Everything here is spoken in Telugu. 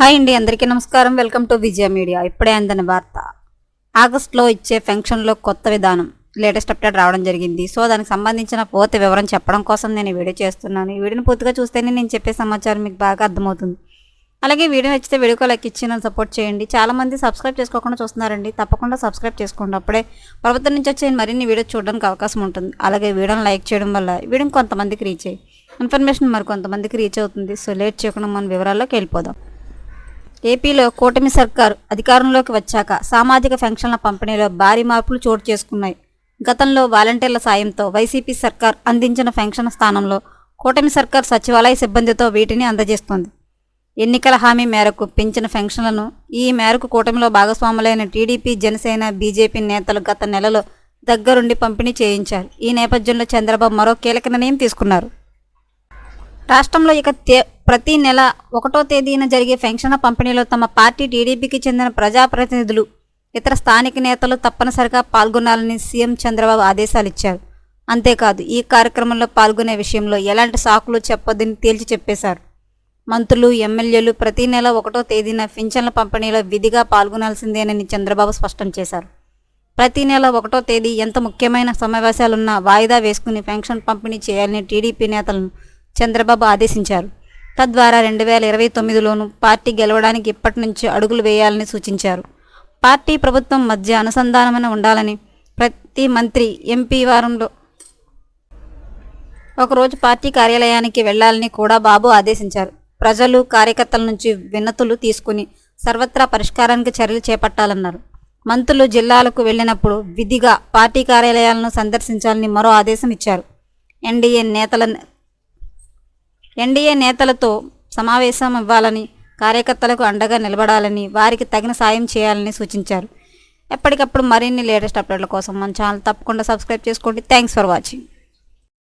హాయ్ అండి అందరికీ నమస్కారం. Welcome to Vijaya media. ఇప్పుడే అందని వార్త. ఆగస్టులో ఇచ్చే ఫంక్షన్లో కొత్త విధానం లేటెస్ట్ అప్డేట్ రావడం జరిగింది. సో దానికి సంబంధించిన పూర్తి వివరం చెప్పడం కోసం నేను వీడియో చేస్తున్నాను. ఈ వీడియోని పూర్తిగా చూస్తేనే నేను చెప్పే సమాచారం మీకు బాగా అర్థమవుతుంది. అలాగే వీడియో నచ్చితే వీడియోకి లైక్ ఇచ్చి నన్ను సపోర్ట్ చేయండి. చాలామంది సబ్స్క్రైబ్ చేసుకోకుండా చూస్తున్నారండి. తప్పకుండా సబ్స్క్రైబ్ చేసుకోండి. అప్పుడే ప్రభుత్వం నుంచి వచ్చే మరిన్ని వీడియో చూడడానికి అవకాశం ఉంటుంది. అలాగే వీడియోని లైక్ చేయడం వల్ల వీడియోని కొంతమందికి రీచ్ అయ్యి ఇన్ఫర్మేషన్ మరి కొంతమందికి రీచ్ అవుతుంది. సో లేట్ చేయకుండా మన వివరాల్లోకి వెళ్ళిపోదాం. ఏపీలో కూటమి సర్కారు అధికారంలోకి వచ్చాక సామాజిక పెన్షన్ల పంపిణీలో భారీ మార్పులు చోటు చేసుకున్నాయి. గతంలో వాలంటీర్ల సాయంతో వైసీపీ సర్కార్ అందించిన పెన్షన్ స్థానంలో కూటమి సర్కార్ సచివాలయ సిబ్బందితో వీటిని అందజేస్తోంది. ఎన్నికల హామీ మేరకు పెంచిన పెన్షన్లను ఈ మేరకు కూటమిలో భాగస్వాములైన టీడీపీ జనసేన బీజేపీ నేతలు గత నెలలో దగ్గరుండి పంపిణీ చేయించారు. ఈ నేపథ్యంలో చంద్రబాబు మరో కీలక నిర్ణయం తీసుకున్నారు. రాష్ట్రంలో ఇక తే- ప్రతి నెల ఒకటో తేదీన జరిగే పెన్షన్ల పంపిణీలో తమ పార్టీ టీడీపీకి చెందిన ప్రజాప్రతినిధులు ఇతర స్థానిక నేతలు తప్పనిసరిగా పాల్గొనాలని సీఎం చంద్రబాబు ఆదేశాలు ఇచ్చారు అంతేకాదు ఈ కార్యక్రమంలో పాల్గొనే విషయంలో ఎలాంటి సాకులు చెప్పొద్దని తేల్చి చెప్పేశారు. మంత్రులు ఎమ్మెల్యేలు ప్రతి నెల ఒకటో తేదీన పింఛన్ల పంపిణీలో విధిగా పాల్గొనాల్సిందేనని చంద్రబాబు స్పష్టం చేశారు. ప్రతి నెల ఒకటో తేదీ ఎంత ముఖ్యమైన సమావేశాలున్నా వాయిదా వేసుకుని పెన్షన్ పంపిణీ చేయాలని టీడీపీ నేతలను చంద్రబాబు ఆదేశించారు. తద్వారా రెండు వేల ఇరవై తొమ్మిదిలోనూ పార్టీ గెలవడానికి ఇప్పటి నుంచి అడుగులు వేయాలని సూచించారు. పార్టీ ప్రభుత్వం మధ్య అనుసంధానమైన ఉండాలని ప్రతి మంత్రి ఎంపీ వారంలో ఒకరోజు పార్టీ కార్యాలయానికి వెళ్ళాలని కూడా బాబు ఆదేశించారు. ప్రజలు కార్యకర్తల నుంచి వినతులు తీసుకుని సర్వత్రా పరిష్కారానికి చర్యలు చేపట్టాలన్నారు. మంత్రులు జిల్లాలకు వెళ్ళినప్పుడు విధిగా పార్టీ కార్యాలయాలను సందర్శించాలని మరో ఆదేశం ఇచ్చారు. ఎన్డీఏ నేతల ఎన్డీఏ నేతలతో సమావేశం ఇవ్వాలని కార్యకర్తలకు అండగా నిలబడాలని వారికి తగిన సాయం చేయాలని సూచించారు. ఎప్పటికప్పుడు మరిన్ని లేటెస్ట్ అప్డేట్ల కోసం మన ఛానల్ తప్పకుండా సబ్స్క్రైబ్ చేసుకోండి. Thanks for watching.